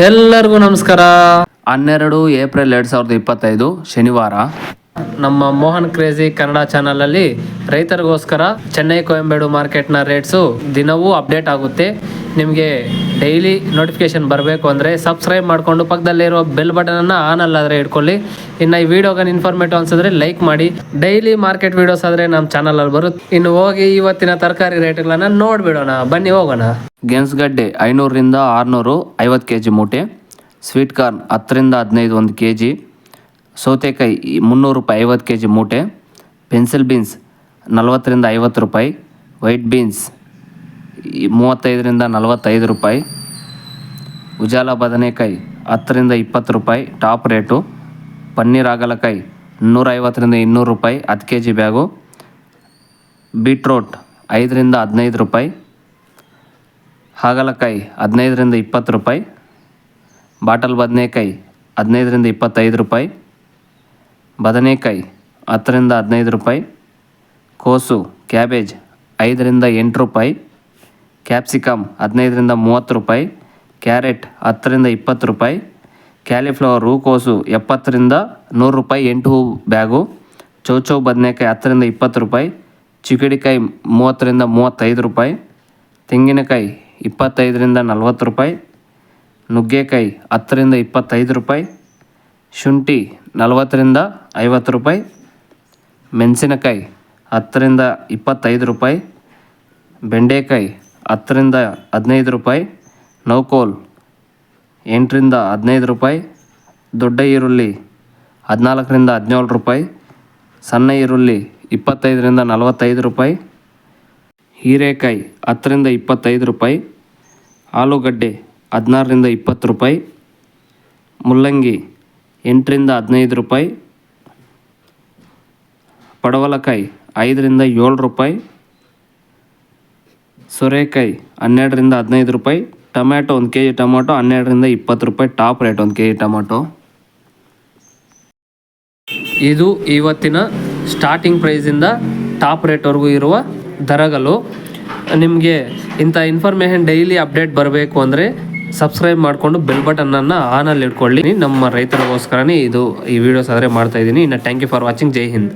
ಎಲ್ಲರಿಗೂ ನಮಸ್ಕಾರ ಹನ್ನೆರಡು ಏಪ್ರಿಲ್ ಎರಡು ಸಾವಿರದ ಇಪ್ಪತ್ತೈದು ಶನಿವಾರ ನಮ್ಮ ಮೋಹನ್ ಕ್ರೇಜಿ ಕನ್ನಡ ಚಾನಲಲ್ಲಿ ರೈತರಿಗೋಸ್ಕರ ಚೆನ್ನೈ ಕೊಯಂಬೇಡು ಮಾರ್ಕೆಟ್ನ ರೇಟ್ಸು ದಿನವೂ ಅಪ್ಡೇಟ್ ಆಗುತ್ತೆ. ನಿಮಗೆ ಡೈಲಿ ನೋಟಿಫಿಕೇಶನ್ ಬರಬೇಕು ಅಂದರೆ ಸಬ್ಸ್ಕ್ರೈಬ್ ಮಾಡಿಕೊಂಡು ಪಕ್ಕದಲ್ಲಿರೋ ಬೆಲ್ ಬಟನನ್ನು ಆನ್ ಅಲ್ಲಾದರೆ ಇಟ್ಕೊಳ್ಳಿ. ಇನ್ನು ಈ ವಿಡಿಯೋಗ ಇನ್ಫಾರ್ಮೇಟಿವ್ ಅನ್ಸಿದ್ರೆ ಲೈಕ್ ಮಾಡಿ. ಡೈಲಿ ಮಾರ್ಕೆಟ್ ವಿಡಿಯೋಸ್ ಆದರೆ ನಮ್ಮ ಚಾನಲಲ್ಲಿ ಬರುತ್ತೆ. ಇನ್ನು ಹೋಗಿ ಇವತ್ತಿನ ತರಕಾರಿ ರೇಟ್ಗಳನ್ನು ನೋಡಿಬಿಡೋಣ. ಬನ್ನಿ ಹೋಗೋಣ. ಗೆಣಸುಗಡ್ಡೆ ಐನೂರರಿಂದ ಆರುನೂರು ಐವತ್ತು ಕೆ ಜಿ ಮೂಟೆ, ಸ್ವೀಟ್ ಕಾರ್ನ್ ಹತ್ತರಿಂದ ಹದಿನೈದು ಒಂದು ಕೆ ಜಿ ಸೌತೆಕಾಯಿ ಮುನ್ನೂರು ರೂಪಾಯಿ, ಐವತ್ತು ಕೆ ಜಿ ಮೂಟೆ ಪೆನ್ಸಿಲ್ ಬೀನ್ಸ್ ನಲವತ್ತರಿಂದ ಐವತ್ತು ರೂಪಾಯಿ ವೈಟ್ ಬೀನ್ಸ್ ಮೂವತ್ತೈದರಿಂದ ನಲವತ್ತೈದು ರೂಪಾಯಿ, ಉಜಾಲ ಬದನೆಕಾಯಿ ಹತ್ತರಿಂದ ಇಪ್ಪತ್ತು ರೂಪಾಯಿ, ಟಾಪ್ ರೇಟು ಪನ್ನೀರ್ ಹಾಗಲಕಾಯಿ ನೂರೈವತ್ತರಿಂದ ಇನ್ನೂರು ರೂಪಾಯಿ, ಹತ್ತು ಕೆ ಜಿ ಬ್ಯಾಗು, ಬೀಟ್ರೋಟ್ ಐದರಿಂದ ಹದಿನೈದು ರೂಪಾಯಿ, ಹಾಗಲಕಾಯಿ ಹದಿನೈದರಿಂದ ಇಪ್ಪತ್ತು ರೂಪಾಯಿ, ಬಾಟಲ್ ಬದನೆಕಾಯಿ ಹದಿನೈದರಿಂದ ಇಪ್ಪತ್ತೈದು ರೂಪಾಯಿ ಬದನೆಕಾಯಿ ಹತ್ತರಿಂದ ಹದಿನೈದು ರೂಪಾಯಿ, ಕೋಸು, ಕ್ಯಾಬೇಜ್ ಐದರಿಂದ ಎಂಟು ರೂಪಾಯಿ ಕ್ಯಾಪ್ಸಿಕಮ್ ಹದಿನೈದರಿಂದ ಮೂವತ್ತು ರೂಪಾಯಿ, ಕ್ಯಾರೆಟ್ ಹತ್ತರಿಂದ ಇಪ್ಪತ್ತು ರೂಪಾಯಿ, ಕ್ಯಾಲಿಫ್ಲವರ್, ಹೂಕೋಸು ಎಪ್ಪತ್ತರಿಂದ ನೂರು ರೂಪಾಯಿ, ಎಂಟು ಹೂ ಬ್ಯಾಗು, ಚೌಚೌ ಬದನೆಕಾಯಿ ಹತ್ತರಿಂದ ಇಪ್ಪತ್ತು ರೂಪಾಯಿ ಚಿಕಡಿಕಾಯಿ ಮೂವತ್ತರಿಂದ ಮೂವತ್ತೈದು ರೂಪಾಯಿ, ತೆಂಗಿನಕಾಯಿ ಇಪ್ಪತ್ತೈದರಿಂದ ನಲ್ವತ್ತು ರೂಪಾಯಿ, ನುಗ್ಗೆಕಾಯಿ ಹತ್ತರಿಂದ ಇಪ್ಪತ್ತೈದು ರೂಪಾಯಿ, ಶುಂಠಿ ನಲವತ್ತರಿಂದ ಐವತ್ತು ರೂಪಾಯಿ, ಮೆಣಸಿನಕಾಯಿ ಹತ್ತರಿಂದ ಇಪ್ಪತ್ತೈದು ರೂಪಾಯಿ, ಬೆಂಡೆಕಾಯಿ ಹತ್ತರಿಂದ ಹದಿನೈದು ರೂಪಾಯಿ, ನೌಕೋಲ್ ಎಂಟರಿಂದ ಹದಿನೈದು ರೂಪಾಯಿ, ದೊಡ್ಡ ಈರುಳ್ಳಿ ಹದಿನಾಲ್ಕರಿಂದ ಹದಿನೇಳು ರೂಪಾಯಿ, ಸಣ್ಣ ಈರುಳ್ಳಿ ಇಪ್ಪತ್ತೈದರಿಂದ ನಲವತ್ತೈದು ರೂಪಾಯಿ, ಹೀರೆಕಾಯಿ ಹತ್ತರಿಂದ ಇಪ್ಪತ್ತೈದು ರೂಪಾಯಿ, ಆಲೂಗಡ್ಡೆ ಹದಿನಾರರಿಂದ ಇಪ್ಪತ್ತು ರೂಪಾಯಿ, ಮುಲ್ಲಂಗಿ ಎಂಟರಿಂದ ಹದಿನೈದು ರೂಪಾಯಿ ಪಡವಲಕಾಯಿ, ಐದರಿಂದ ಏಳು ರೂಪಾಯಿ. ಸೊರೆಕಾಯಿ, ಹನ್ನೆರಡರಿಂದ ಹದಿನೈದು ರೂಪಾಯಿ. ಟೊಮ್ಯಾಟೊ, ಒಂದು ಕೆ ಜಿ ಟೊಮೊಟೊ ಹನ್ನೆರಡರಿಂದ ಇಪ್ಪತ್ತು ರೂಪಾಯಿ. ಟಾಪ್ ರೇಟ್, ಒಂದು ಕೆ ಜಿ ಟೊಮೊಟೊ ಇದು ಇವತ್ತಿನ ಸ್ಟಾರ್ಟಿಂಗ್ ಪ್ರೈಸಿಂದ ಟಾಪ್ ರೇಟ್ವರೆಗೂ ಇರುವ ದರಗಳು. ನಿಮಗೆ ಇಂಥ ಇನ್ಫಾರ್ಮೇಷನ್ ಡೈಲಿ ಅಪ್ಡೇಟ್ ಬರಬೇಕು ಅಂದರೆ ಸಬ್ಸ್ಕ್ರೈಬ್ ಮಾಡಿಕೊಂಡು ಬೆಲ್ ಬಟನನ್ನು ಆನಲ್ಲಿ ಇಟ್ಕೊಳ್ಳಿ. ನಮ್ಮ ರೈತರಿಗೋಸ್ಕರನೇ ಇದು ಈ ವಿಡಿಯೋಸ್ ಆದರೆ ಮಾಡ್ತಾಯಿದ್ದೀನಿ ಇನ್ನು thank you for watching Jai Hind.